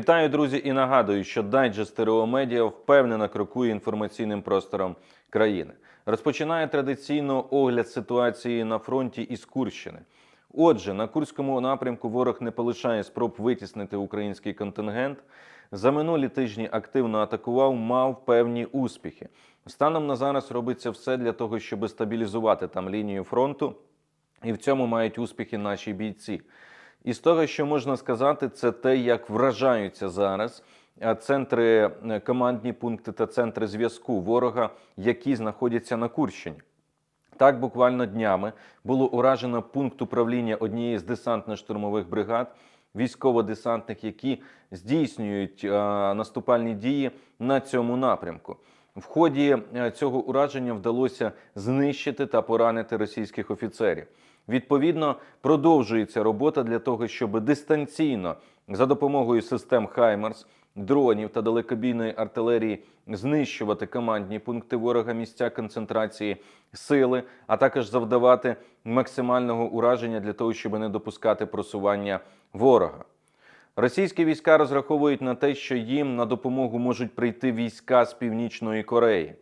Вітаю, друзі, і нагадую, що дайджест ТРО Медіа впевнено крокує інформаційним простором країни. Розпочинає традиційно огляд ситуації на фронті із Курщини. Отже, на Курському напрямку ворог не полишає спроб витіснити український контингент. За минулі тижні активно атакував, мав певні успіхи. Станом на зараз робиться все для того, щоб стабілізувати там лінію фронту, і в цьому мають успіхи наші бійці. І з того, що можна сказати, це те, як вражаються зараз е, центри, е, командні пункти та центри зв'язку ворога, які знаходяться на Курщині. Так, буквально днями було уражено пункт управління однієї з десантно-штурмових бригад, військово-десантних, які здійснюють е, наступальні дії на цьому напрямку. В ході е, цього ураження вдалося знищити та поранити російських офіцерів. Відповідно, продовжується робота для того, щоб дистанційно за допомогою систем Хаймарс, дронів та далекобійної артилерії знищувати командні пункти ворога, місця концентрації сили, а також завдавати максимального ураження для того, щоб не допускати просування ворога. Російські війська розраховують на те, що їм на допомогу можуть прийти війська з Північної Кореї.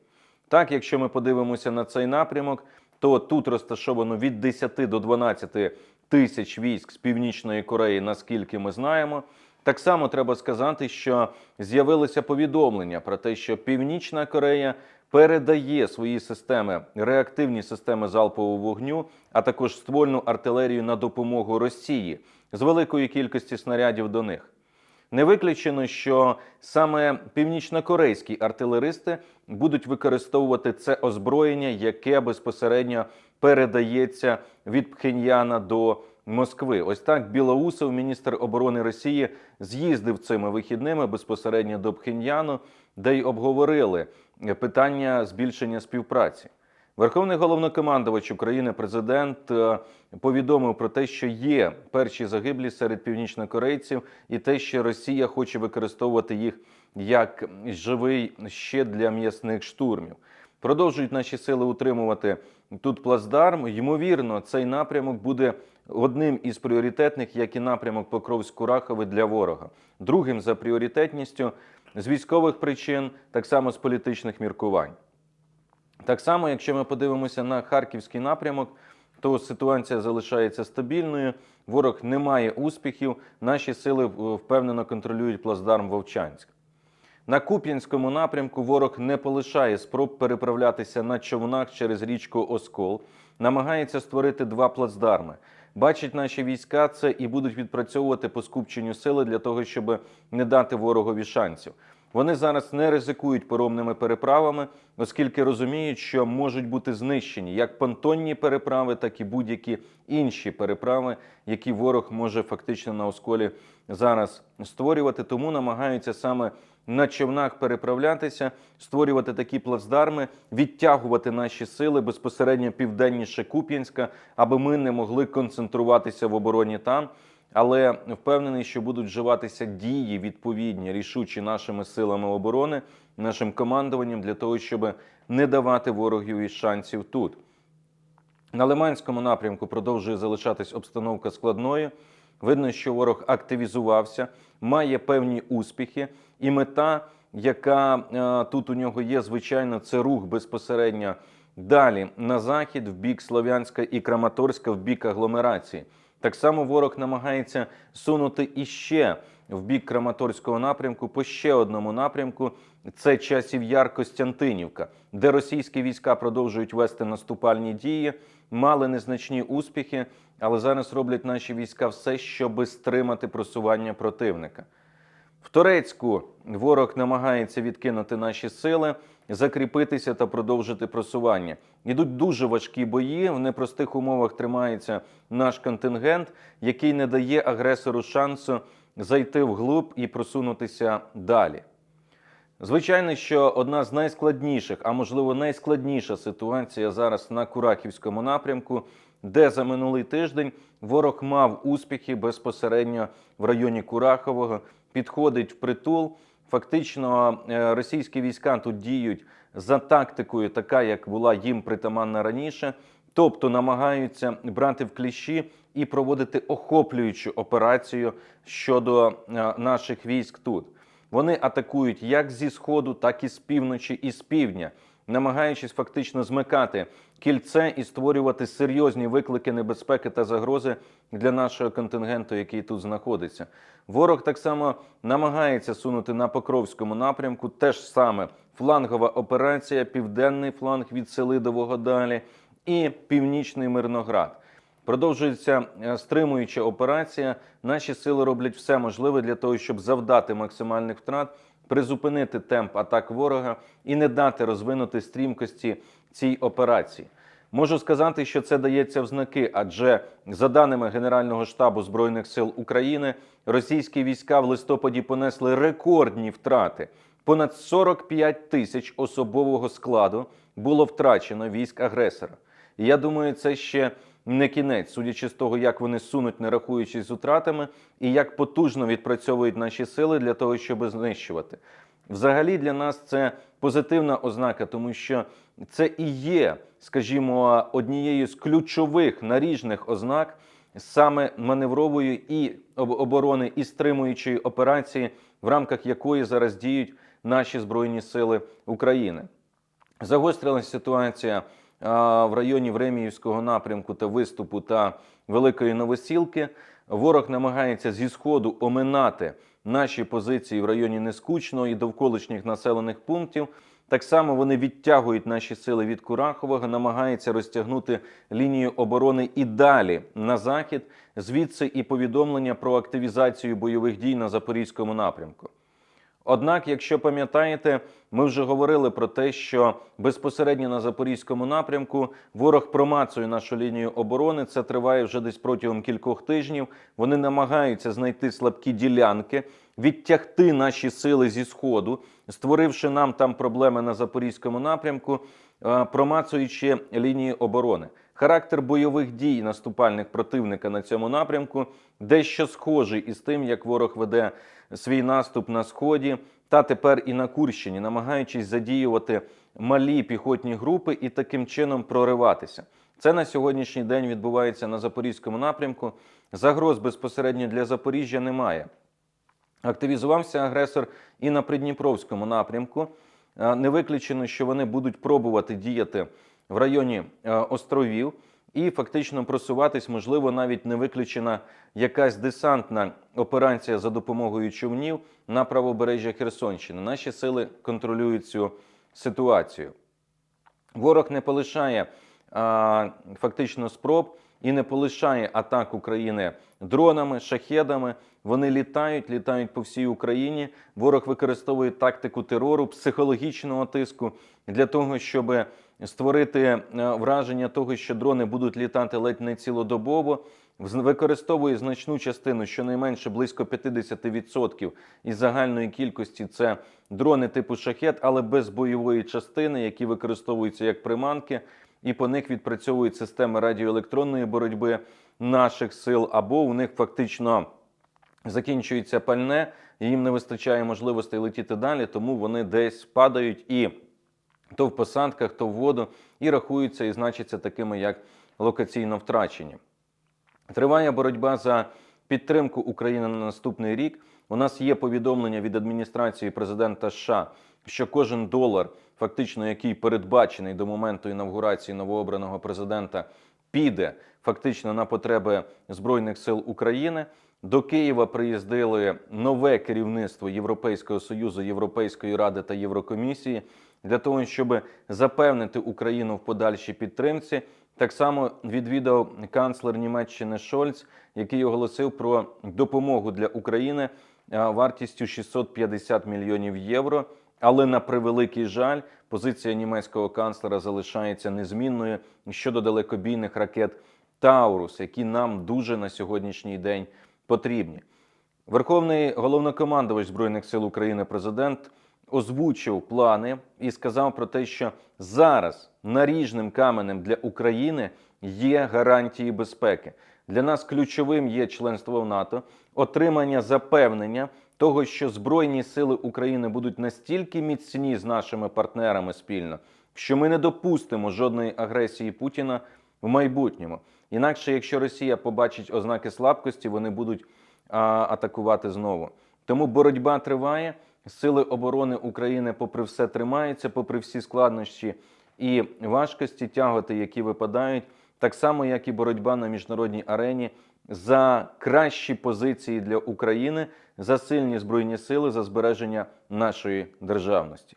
Так, якщо ми подивимося на цей напрямок, то тут розташовано від 10 до 12 тисяч військ з Північної Кореї, наскільки ми знаємо. Так само треба сказати, що з'явилося повідомлення про те, що Північна Корея передає свої системи, реактивні системи залпового вогню, а також ствольну артилерію на допомогу Росії з великої кількості снарядів до них. Не виключено, що саме північнокорейські артилеристи будуть використовувати це озброєння, яке безпосередньо передається від Пхеньяна до Москви. Ось так Білоусов, міністр оборони Росії, з'їздив цими вихідними безпосередньо до Пхеньяну, де й обговорили питання збільшення співпраці. Верховний головнокомандувач України, президент, е, повідомив про те, що є перші загиблі серед північнокорейців, і те, що Росія хоче використовувати їх як живий щит для м'ясних штурмів. Продовжують наші сили утримувати тут плацдарм. Ймовірно, цей напрямок буде одним із пріоритетних, як і напрямок Покровськ-Курахове для ворога. Другим за пріоритетністю з військових причин, так само з політичних міркувань. Так само, якщо ми подивимося на харківський напрямок, то ситуація залишається стабільною. Ворог не має успіхів. Наші сили е, впевнено контролюють плацдарм Вовчанськ. На Куп'янському напрямку ворог не полишає спроб переправлятися на човнах через річку Оскол, намагається створити два плацдарми. Бачать наші війська це і будуть відпрацьовувати по скупченню сили для того, щоб не дати ворогові шансів. Вони зараз не ризикують поромними переправами, оскільки розуміють, що можуть бути знищені як понтонні переправи, так і будь-які інші переправи, які ворог може фактично на осколі зараз створювати. Тому намагаються саме на човнах переправлятися, створювати такі плацдарми, відтягувати наші сили безпосередньо південніше Куп'янська, аби ми не могли концентруватися в обороні там. Але впевнений, що будуть вживатися дії відповідні рішучі нашими силами оборони, нашим командуванням для того, щоб не давати ворогів шансів тут. На Лиманському напрямку продовжує залишатись обстановка складною. Видно, що ворог активізувався, має певні успіхи, і мета, яка е, тут у нього є, звичайно, це рух безпосередньо далі на захід, в бік Слов'янська і Краматорська, в бік агломерації. Так само ворог намагається сунути іще в бік Краматорського напрямку по ще одному напрямку. Це часів Яр Костянтинівка, де російські війська продовжують вести наступальні дії, мали незначні успіхи, але зараз роблять наші війська все, щоб стримати просування противника. В Турецьку ворог намагається відкинути наші сили, закріпитися та продовжити просування. Ідуть дуже важкі бої. В непростих умовах тримається наш контингент, який не дає агресору шансу зайти вглуб і просунутися далі. Звичайно, що одна з найскладніших, а можливо найскладніша ситуація зараз на Курахівському напрямку, де за минулий тиждень ворог мав успіхи безпосередньо в районі Курахового, підходить в притул. Фактично, е, російські війська тут діють за тактикою, така як була їм притаманна раніше. тобто намагаються брати в кліщі і проводити охоплюючу операцію щодо е, наших військ тут. Вони атакують як зі сходу, так і з півночі і з півдня, намагаючись фактично змикати кільце і створювати серйозні виклики небезпеки та загрози для нашого контингенту, який тут знаходиться. Ворог так само намагається сунути на Покровському напрямку. Теж саме флангова операція, південний фланг від Селидового далі і північний Мирноград. Продовжується е, стримуюча операція. Наші сили роблять все можливе для того, щоб завдати максимальних втрат, призупинити темп атак ворога і не дати розвинути стрімкості цій операції. Можу сказати, що це дається в знаки, адже за даними Генерального штабу збройних сил України, російські війська в листопаді понесли рекордні втрати. Понад 45 тисяч особового складу було втрачено військ агресора. І я думаю, це ще не кінець, судячи з того, як вони сунуть, не рахуючись з утратами, і як потужно відпрацьовують наші сили для того, щоб знищувати. Взагалі для нас це позитивна ознака, тому що це і є, скажімо, однією з ключових наріжних ознак саме маневрової і оборони і стримуючої операції, в рамках якої зараз діють наші збройні сили України. Загострилася ситуація в районі Времіївського напрямку та виступу та Великої Новосілки. Ворог намагається зі сходу оминати наші позиції в районі Нескучного і довколишніх населених пунктів. Так само вони відтягують наші сили від Курахового, намагаються розтягнути лінію оборони і далі на захід. Звідси і повідомлення про активізацію бойових дій на запорізькому напрямку. Однак, якщо пам'ятаєте, ми вже говорили про те, що безпосередньо на запорізькому напрямку ворог промацує нашу лінію оборони. Це триває вже десь протягом кількох тижнів. Вони намагаються знайти слабкі ділянки, відтягти наші сили зі сходу, створивши нам там проблеми на запорізькому напрямку, е, промацуючи лінії оборони. Характер бойових дій наступальних противника на цьому напрямку дещо схожий із тим, як ворог веде свій наступ на сході, та тепер і на Курщині, намагаючись задіювати малі піхотні групи і таким чином прориватися. Це на сьогоднішній день відбувається на запорізькому напрямку. Загроз безпосередньо для Запоріжжя немає. Активізувався агресор і на Придніпровському напрямку. Не виключено, що вони будуть пробувати діяти в районі е, островів і фактично просуватись, можливо, навіть не виключена якась десантна операція за допомогою човнів на правобережжя Херсонщини. Наші сили контролюють цю ситуацію. Ворог не полишає а, фактично спроб і не полишає атак України дронами, шахедами. Вони літають, літають по всій Україні. Ворог використовує тактику терору, психологічного тиску для того, щоб створити е, враження того, що дрони будуть літати ледь не цілодобово. Використовує значну частину, щонайменше близько 50% із загальної кількості це дрони типу шахет, але без бойової частини, які використовуються як приманки, і по них відпрацьовують системи радіоелектронної боротьби наших сил, або у них фактично закінчується пальне, і їм не вистачає можливостей летіти далі, тому вони десь падають і то в посадках, то в воду, і рахуються і значаться такими, як локаційно втрачені. Триває боротьба за підтримку України на наступний рік. У нас є повідомлення від адміністрації президента США, що кожен долар, фактично який передбачений до моменту інавгурації новообраного президента, піде фактично на потреби Збройних сил України. До Києва приїздили нове керівництво Європейського союзу, Європейської ради та Єврокомісії для того, щоб запевнити Україну в подальшій підтримці. Так само відвідав канцлер Німеччини Шольц, який оголосив про допомогу для України вартістю 650 мільйонів євро. Але на превеликий жаль, позиція німецького канцлера залишається незмінною щодо далекобійних ракет Таурус, які нам дуже на сьогоднішній день потрібні. Верховний головнокомандувач Збройних сил України, президент, озвучив плани і сказав про те, що зараз наріжним каменем для України є гарантії безпеки. Для нас ключовим є членство в НАТО, отримання запевнення того, що Збройні сили України будуть настільки міцні з нашими партнерами спільно, що ми не допустимо жодної агресії Путіна в майбутньому. Інакше, якщо Росія побачить ознаки слабкості, вони будуть а, атакувати знову. Тому боротьба триває. Сили оборони України, попри все, тримаються, попри всі складнощі і важкості, тяготи, які випадають, так само як і боротьба на міжнародній арені за кращі позиції для України, за сильні збройні сили, за збереження нашої державності.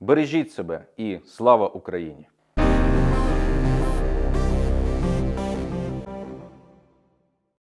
Бережіть себе і слава Україні!